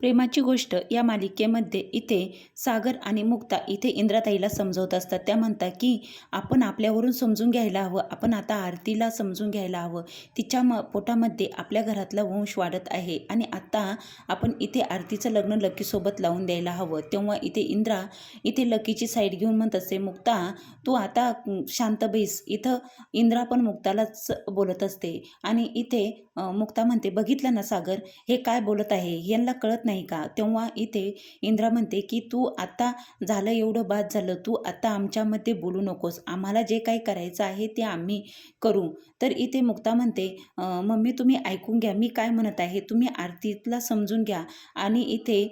प्रेमाची गोष्ट या मालिकेमध्ये इथे सागर आणि मुक्ता इथे इंद्राताईला समजवत असतात. त्या म्हणतात की आपण आपल्यावरून समजून घ्यायला हवं. आपण आता आरतीला समजून घ्यायला हवं. तिच्या म पोटामध्ये आपल्या घरातला वंश वाढत आहे आणि आता आपण इथे आरतीचं लग्न लकीसोबत लावून द्यायला हवं. तेव्हा इथे इंद्रा इथे लकीची साईड घेऊन म्हणत असते मुक्ता तू आता शांत बैस. इथं इंद्रा पण मुक्तालाच बोलत असते आणि इथे मुक्ता म्हणते बघितलं ना सागर हे काय बोलत आहे? यांना कळत नाही नाही का? तेव्हा इथे इंद्रा म्हणते की तू आता झालं एवढं बाद झालं. तू आता आमच्यामध्ये बोलू नकोस. आम्हाला जे काही करायचं आहे ते आम्ही करू. तर इथे मुक्ता म्हणते मम्मी तुम्ही ऐकून घ्या. मी काय म्हणत आहे? तुम्ही आरतीला समजून घ्या आणि इथे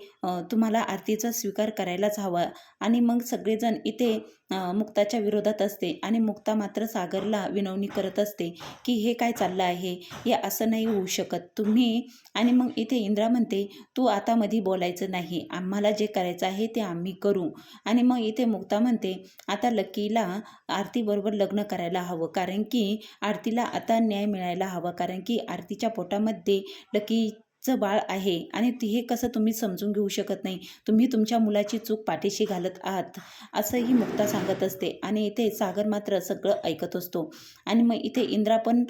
तुम्हाला आरतीचा स्वीकार करायलाच हवा आणि मग सगळेजण इथे मुक्ताच्या विरोधात असते आणि मुक्ता मात्र सागरला विनवणी करत असते की हे काय चाललं आहे? हे असं नाही होऊ शकत. तुम्ही आणि मग इथे इंद्रा म्हणते तू आता आतामध्ये बोलायचं नाही. आम्हाला जे करायचं आहे ते आम्ही करू. आणि मग इथे मुक्ता म्हणते आता लकीला आरतीबरोबर लग्न करायला हवं. कारण की आरतीला आता न्याय मिळायला हवा. कारण की आरतीच्या पोटामध्ये लकीचं बाळ आहे. आणि ते- हे कसं तुम्ही समजून घेऊ शकत नाही? तुम्ही तुमच्या मुलाची चूक पाठीशी घालत आहात. असंही मुक्ता सांगत असते. आणि इथे सागर मात्र सगळं ऐकत असतो. आणि मग इथे इंद्रा पण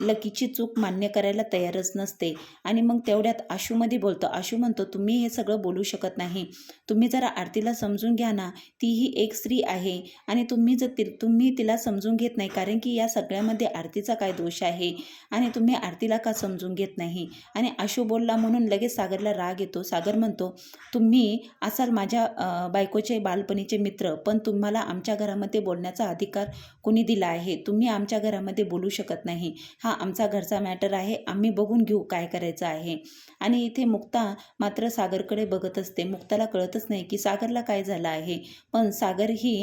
लकीची चूक मान्य करायला तयारच नसते. आणि मग तेवढ्यात आशूमध्ये बोलतो आशू म्हणतो तुम्ही हे सगळं बोलू शकत नाही. तुम्ही जरा आरतीला समजून घ्या ना. तीही एक स्त्री आहे आणि तुम्ही जर ति तुम्ही तिला समजून घेत नाही कारण की या सगळ्यामध्ये आरतीचा काय दोष आहे? आणि तुम्ही आरतीला का समजून घेत नाही? आणि आशू बोलला म्हणून लगेच सागरला राग येतो. सागर म्हणतो तुम्ही असाल माझ्या बायकोचे बालपणीचे मित्र पण तुम्हाला आमच्या घरामध्ये बोलण्याचा अधिकार कुणी दिला आहे? तुम्ही आमच्या घरामध्ये बोलू शकत नाही. हा हा आमचा घरचा मॅटर आहे. आम्ही बघून घेऊ काय करायचं आहे. आणि इथे मुक्ता मात्र सागरकडे बघत असते. मुक्ताला कळतच नाही की सागरला काय झालं आहे. पण सागर ही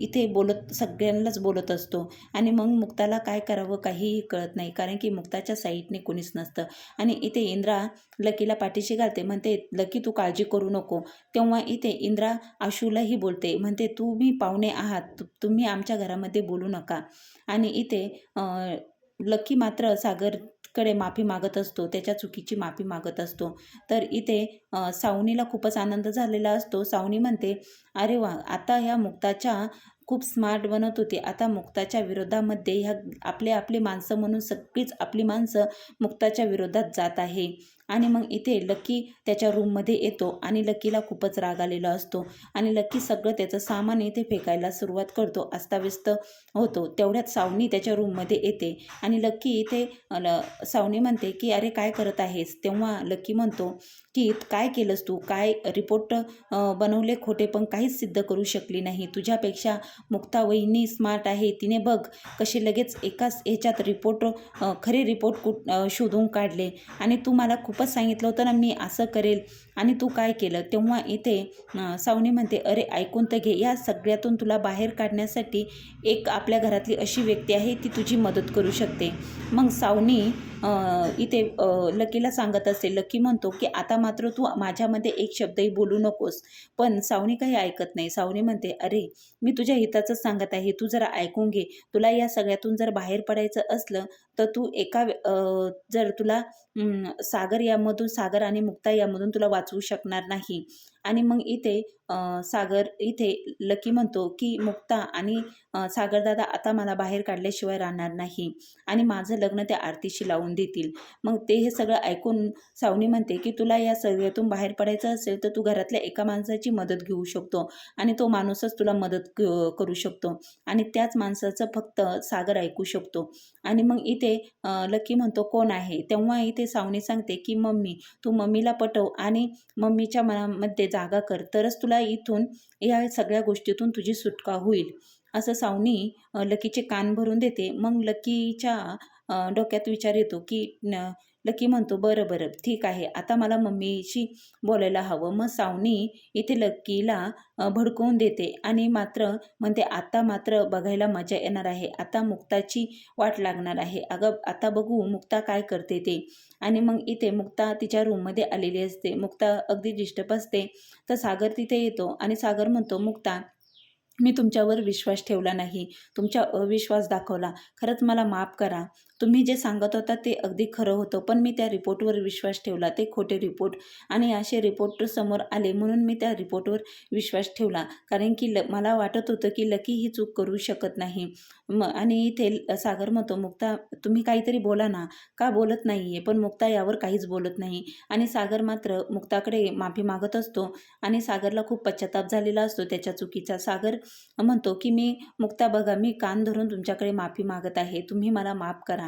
इथे बोलत सगळ्यांनाच बोलत असतो. आणि मग मुक्ताला काय करावं काहीही कळत नाही. कारण की मुक्ताच्या साईडने कोणीच नसतं. आणि इथे इंद्रा लकीला पाठीशी घालते. म्हणते लकी तू काळजी करू नको. तेव्हा इथे इंद्रा आशूलाही बोलते. म्हणते तुम्ही पाहुणे आहात. तुम्ही आमच्या घरामध्ये बोलू नका. आणि इथे लकी मात्र सागरकडे माफी मागत असतो त्याच्या चुकीची माफी मागत असतो. तर इथे सावनीला खूपच आनंद झालेला असतो. सावनी म्हणते अरे वा आता ह्या मुक्ताच्या खूप स्मार्ट बनत होते. आता मुक्ताच्या विरोधामध्ये ह्या आपले आपले माणसं म्हणून सगळीच आपली माणसं मुक्ताच्या विरोधात जात आहे. आणि मग इथे लकी त्याच्या रूममध्ये येतो आणि लकीला खूपच राग आलेला असतो. आणि लकी सगळं त्याचं सामान इथे फेकायला सुरुवात करतो अस्ताव्यस्त होतो. तेवढ्यात सावनी त्याच्या रूममध्ये येते आणि लक्की इथे ल- सावनी म्हणते की अरे काय करत आहेस? तेव्हा लक्की म्हणतो की काय केलंस तू? काय रिपोर्ट बनवले खोटे? पण काहीच सिद्ध करू शकली नाही. तुझ्यापेक्षा मुक्ता वहिनी स्मार्ट आहे. तिने बघ कसे लगेच एकाच ह्याच्यात रिपोर्ट खरे रिपोर्ट कुठ शोधून काढले. आणि तू मला खूप खूपच सांगितलं होतं ना मी असं करेल आणि तू काय केलं? तेव्हा इथे सावनी म्हणते अरे ऐकून तर घे. या सगळ्यातून तुला बाहेर काढण्यासाठी एक आपल्या घरातली अशी व्यक्ती आहे ती तुझी मदत करू शकते. मग सावनी इथे लकीला सांगत असते लकी म्हणतो की आता मात्र तू माझ्यामध्ये एक शब्दही बोलू नकोस. पण सावनी काही ऐकत नाही. सावनी म्हणते अरे मी तुझ्या हिताचंच सांगत आहे. तू जरा ऐकून घे. तुला या सगळ्यातून जर बाहेर पडायचं असलं तर तू एका जर तुला सागर यामधून सागर आणि मुक्ता यामधून तुला वाचवू शकणार नाही. आणि मग इथे सागर इथे लकी म्हणतो की मुक्ता आणि सागरदादा आता मला बाहेर काढल्याशिवाय राहणार नाही आणि माझं लग्न त्या आरतीशी लावून देतील. मग ते हे सगळं ऐकून सावनी म्हणते की तुला या सगळ्यातून बाहेर पडायचं असेल तर तू घरातल्या एका माणसाची मदत घेऊ शकतो आणि तो माणूसच तुला मदत क- करू शकतो आणि त्याच माणसाचं फक्त सागर ऐकू शकतो. आणि मग इथे लकी म्हणतो कोण आहे? तेव्हा इथे सावनी सांगते की मम्मी तू मम्मीला पटव आणि मम्मीच्या मनामध्ये जा जागा कर तरच तुला इथून या सगळ्या गोष्टीतून तुझी सुटका होईल. असं सावनी लकीचे कान भरून देते. मग लकीच्या डोक्यात विचार येतो की लकी म्हणतो बरं बरं ठीक आहे. आता मला मम्मीशी बोलायला हवं. मग सावनी इथे लकीला भडकवून देते आणि मात्र म्हणते आता मात्र बघायला मजा येणार आहे. आता मुक्ताची वाट लागणार आहे. अगं आता बघू मुक्ता काय करते ते. आणि मग इथे मुक्ता तिच्या रूममध्ये आलेली असते. मुक्ता अगदी डिस्टर्ब असते. तर सागर तिथे येतो आणि सागर म्हणतो मुक्ता मी तुमच्यावर विश्वास ठेवला नाही. तुमच्या अविश्वास दाखवला. खरंच मला माफ करा. तुम्ही जे सांगत होता ते अगदी खरं होतं पण मी त्या रिपोर्टवर विश्वास ठेवला. ते खोटे रिपोर्ट आणि असे रिपोर्ट समोर आले म्हणून मी त्या रिपोर्टवर विश्वास ठेवला. कारण की ल मला वाटत होतं की लकी ही चूक करू शकत नाही. म आणि इथे सागर म्हणतो मुक्ता तुम्ही काहीतरी बोला ना. का बोलत नाही आहे पण मुक्ता यावर काहीच बोलत नाही. आणि सागर मात्र मुक्ताकडे माफी मागत असतो आणि सागरला खूप पश्चाताप झालेला असतो त्याच्या चुकीचा. सागर म्हणतो की मी मुक्ता बघा मी कान धरून तुमच्याकडे माफी मागत आहे. तुम्ही मला माफ करा.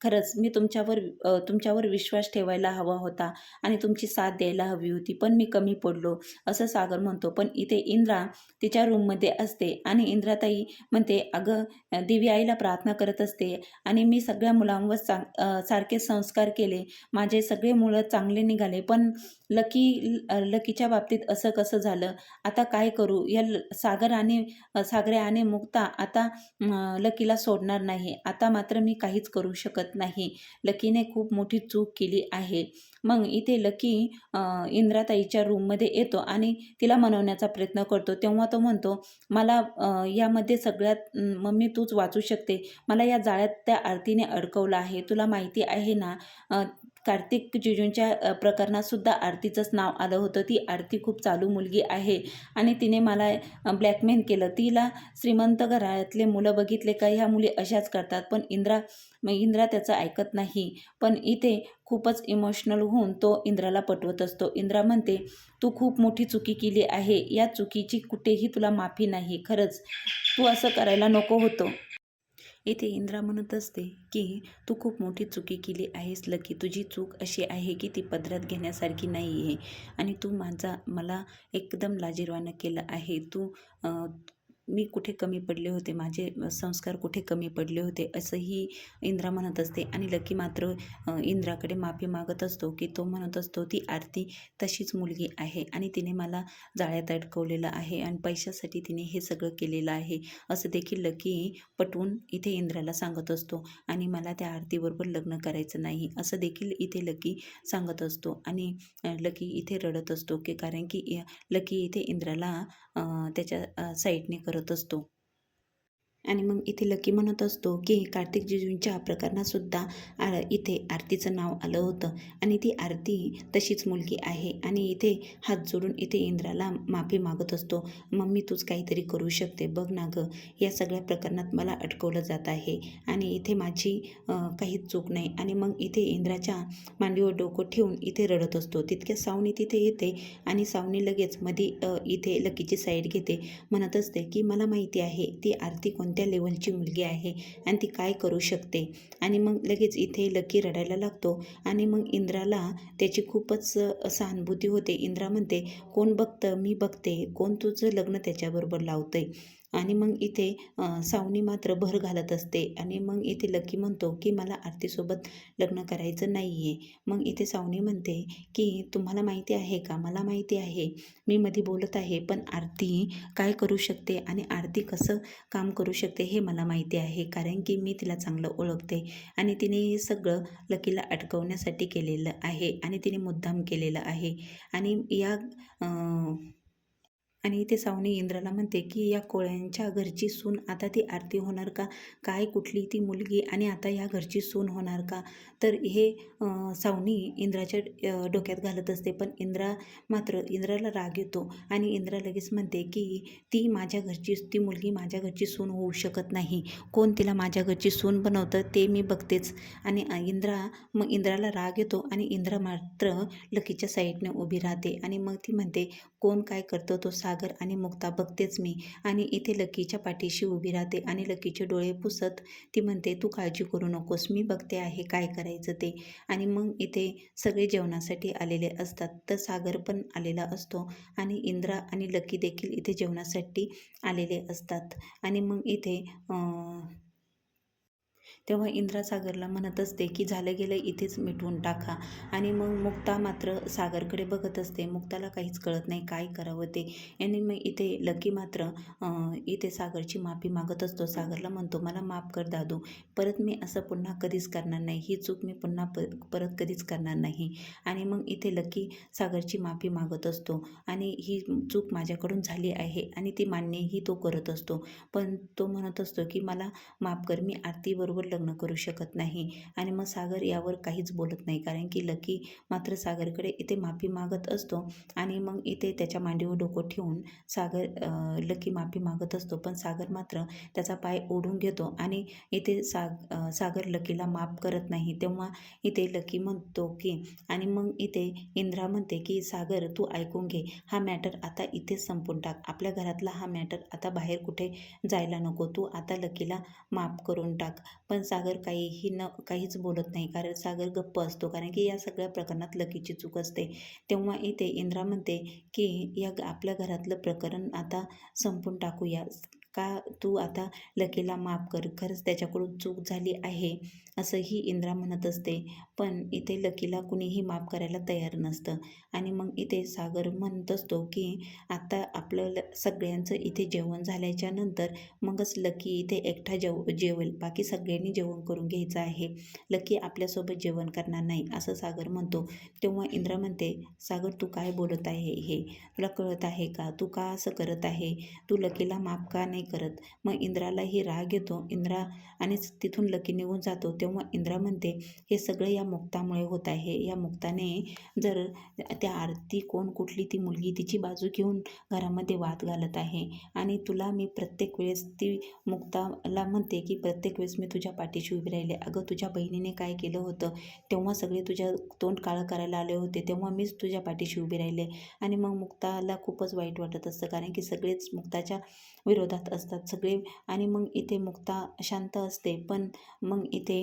खरंच मी तुमच्यावर तुमच्यावर विश्वास ठेवायला हवा होता आणि तुमची साथ द्यायला हवी होती. पण मी कमी पडलो असं सागर म्हणतो. पण इथे इंद्रा तिच्या रूममध्ये असते आणि इंद्राताई म्हणते अगं देवी आईला प्रार्थना करत असते आणि मी सगळ्या मुलांवर चांग सारखे संस्कार केले. माझे सगळे मुलं चांगले निघाले. पण लकी लकीच्या बाबतीत असं कसं झालं? आता काय करू? या ल- सागर आणि सागरे आणि मुक्ता आता लकीला सोडणार नाही. आता मात्र मी काहीच करू शकत नाही. लकीने खूप मोठी चूक केली आहे. मग इथे लकी इंद्राताईच्या रूममध्ये येतो आणि तिला मनवण्याचा प्रयत्न करतो. तेव्हा तो म्हणतो मला यामध्ये सगळ्यात मम्मी तूच वाचू शकते. मला या जाळ्यात त्या आरतीने अडकवलं आहे. तुला माहिती आहे ना कार्तिक जिजूंच्या प्रकरणातसुद्धा आरतीचंच नाव आलं होतं. ती आरती खूप चालू मुलगी आहे आणि तिने मला ब्लॅकमेल केलं. तिला श्रीमंत घरातले मुलं बघितले का? ह्या मुली अशाच करतात. पण इंद्रा इंद्रा त्याचं ऐकत नाही. पण इथे खूपच इमोशनल होऊन तो इंद्राला पटवत असतो. इंद्रा म्हणते तू खूप मोठी चुकी केली आहे. या चुकीची कुठेही तुला माफी नाही. खरंच तू असं करायला नको होतं. इथे इंद्रा म्हणत असते की तू खूप मोठी चुकी केली आहेस लकी. तुझी चूक अशी आहे की ती पदरात घेण्यासारखी नाही आहे आणि तू माझा मला एकदम लाजिरवानं केलं आहे. तू मी कुठे कमी पडले होते? माझे संस्कार कुठे कमी पडले होते? असंही इंद्रा म्हणत असते आणि लकी मात्र इंद्राकडे माफी मागत असतो की तो म्हणत असतो ती आरती तशीच मुलगी आहे आणि तिने मला जाळ्यात अडकवलेलं आहे आणि पैशासाठी तिने हे सगळं केलेलं आहे. असं देखील लकी पटवून इथे इंद्राला सांगत असतो आणि मला त्या आरतीबरोबर लग्न करायचं नाही असं देखील इथे लकी सांगत असतो आणि लकी इथे रडत असतो की कारण की लकी इथे इंद्राला त्याच्या साईडने करत असतो आणि मग इथे लकी म्हणत असतो की कार्तिक जिजूंच्या प्रकरणातसुद्धा आ- इथे आरतीचं नाव आलं होतं. आणि ती आरती तशीच मुलगी आहे. आणि इथे हात जोडून इथे इंद्राला माफी मागत असतो. मम्मी तूच काहीतरी करू शकते. बघ ना गं या सगळ्या प्रकरणात मला अटकवलं जात आहे. आणि इथे माझी काहीच चूक नाही. आणि मग इथे इंद्राच्या मांडीवर डोकं ठेवून इथे रडत असतो. तितक्या सावनी तिथे येते आणि सावनी लगेच मध्ये इथे लकीची साईड घेते. म्हणत असते की मला माहिती आहे ती आरती कोण कोणत्या लेवलची मुलगी आहे आणि ती काय करू शकते? आणि मग लगेच इथे लकी रडायला लागतो आणि मग इंद्राला त्याची खूपच सहानुभूती होते. इंद्रा म्हणते कोण बघतं? मी बघते. कोण तुझं लग्न त्याच्याबरोबर लावतंय? आणि मग इथे सावनी मात्र भर घालत असते. आणि मग इथे लकी म्हणतो की मला आरतीसोबत लग्न करायचं नाही आहे मग इथे सावनी म्हणते की तुम्हाला माहिती आहे का? मला माहिती आहे. मी मध्ये बोलत आहे पण आरती काय करू शकते? आणि आरती कसं काम करू शकते हे मला माहिती आहे. कारण की मी तिला चांगलं ओळखते आणि तिने हे सगळं लकीला अटकवण्यासाठी केलेलं आहे आणि तिने मुद्दाम केलेलं आहे. आणि या आणि इथे सावनी इंद्राला म्हणते की या कोळ्यांच्या घरची सून आता ती आरती होणार का? काय कुठली ती मुलगी आणि आता या घरची सून होणार का? तर हे सावनी इंद्राच्या डोक्यात घालत असते. पण इंद्रा मात्र इंद्राला राग येतो आणि इंद्रा लगेच म्हणते की ती माझ्या घरची ती मुलगी माझ्या घरची सून होऊ शकत नाही. कोण तिला माझ्या घरची सून बनवतं ते मी बघतेच. आणि इंद्रा मग इंद्राला राग येतो आणि इंद्रा मात्र लकीच्या साईडने उभी राहते. आणि मग ती म्हणते कोण काय करतो तो सागर आणि मुक्ता बघतेच मी. आणि इथे लकीच्या पाठीशी उभी राहते आणि लकीचे डोळे पुसत ती म्हणते तू काळजी करू नकोस मी बघते आहे काय करायचं ते. आणि मग इथे सगळे जेवणासाठी आलेले असतात. तर सागर पण आलेला असतो आणि इंद्रा आणि लकी देखील इथे जेवणासाठी आलेले असतात. आणि मग इथे तेव्हा इंद्रा सागरला म्हणत असते की झालं गेलं इथेच मिटवून टाका. आणि मग मुक्ता मात्र सागरकडे बघत असते. मुक्ताला काहीच कळत नाही काय करावं ते. आणि मग इथे लकी मात्र इथे सागरची माफी मागत असतो. सागरला म्हणतो मला माफ कर दादू. परत मी असं पुन्हा कधीच करणार नाही. ही चूक मी पुन्हा प परत कधीच करणार नाही. आणि मग इथे लकी सागरची माफी मागत असतो. आणि ही चूक माझ्याकडून झाली आहे. आणि ती मान्यही तो करत असतो. पण तो म्हणत असतो की मला माफ कर. मी आरतीबरोबर लग्न करू शकत नाही. आणि मग सागर यावर काहीच बोलत नाही. कारण की लकी मात्र सागरकडे इथे माफी मागत असतो. आणि मग इथे त्याच्या मांडीवर डोकं ठेवून सागर लकी माफी मागत असतो. पण सागर मात्र त्याचा पाय ओढून घेतो. आणि इथे साग सागर लकीला माफ करत नाही. तेव्हा इथे लकी म्हणतो की आणि मग इथे इंद्रा म्हणते की सागर तू ऐकून घे. हा मॅटर आता इथेच संपून टाक. आपल्या घरातला हा मॅटर आता बाहेर कुठे जायला नको. तू आता लकीला माफ करून टाक. पण सागर काहीही न काहीच बोलत नाही. कारण सागर गप्प असतो. कारण की या सगळ्या प्रकरणात लकीची चूक असते. तेव्हा इथे इंद्रा म्हणते की या आपल्या घरातलं प्रकरण आता संपून टाकूया. का तू आता लकीला माफ कर? खरंच त्याच्याकडून चूक झाली आहे असंही इंद्रा म्हणत असते. पण इथे लकीला कुणीही माफ करायला तयार नसतं. आणि मग इथे सागर म्हणत असतो की आता आपलं ल- सगळ्यांचं इथे जेवण झाल्याच्यानंतर मगच लकी इथे एकटा जेव जेवेल. बाकी सगळ्यांनी जेवण करून घ्यायचं आहे. लकी आपल्यासोबत जेवण करणार नाही असं सागर म्हणतो. तेव्हा इंद्रा म्हणते सागर तू काय बोलत आहे हे? तुला कळत आहे का? तू का असं करत आहे? तू लकीला माफ का नाही नाही करत. मग इंद्रालाही राग येतो. इंद्रा आणि तिथून लकी निघून जातो. तेव्हा इंद्रा म्हणते हे सगळं या मुक्तामुळे होत आहे. या मुक्ताने जर त्या आरती कोण कुठली ती मुलगी तिची बाजू घेऊन घरामध्ये वाद घालत आहे. आणि तुला मी प्रत्येक वेळेस ती मुक्ताला म्हणते की प्रत्येक वेळेस मी तुझ्या पाठीशी उभी राहिले. अगं तुझ्या बहिणीने काय केलं होतं? तेव्हा सगळे तुझ्या तोंड काळं करायला आले होते. तेव्हा मीच तुझ्या पाठीशी उभी राहिले. आणि मग मुक्ताला खूपच वाईट वाटत असतं. कारण की सगळेच मुक्ताच्या विरोधात असतात सगळे आणि मग इथे मुक्ता शांत असते. पण मग इथे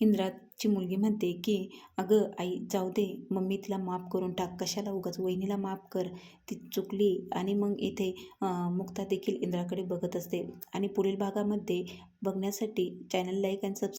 इंद्राची मुलगी म्हणते की अगं आई जाऊ दे. मम्मी तिला माफ करून टाक. कशाला उगाच? वहिनीला माफ कर. ती चुकली. आणि मग इथे मुक्ता देखील इंद्राकडे बघत असते. आणि पुढील भागामध्ये बघण्यासाठी चॅनल लाईक आणि सबस्क्राईब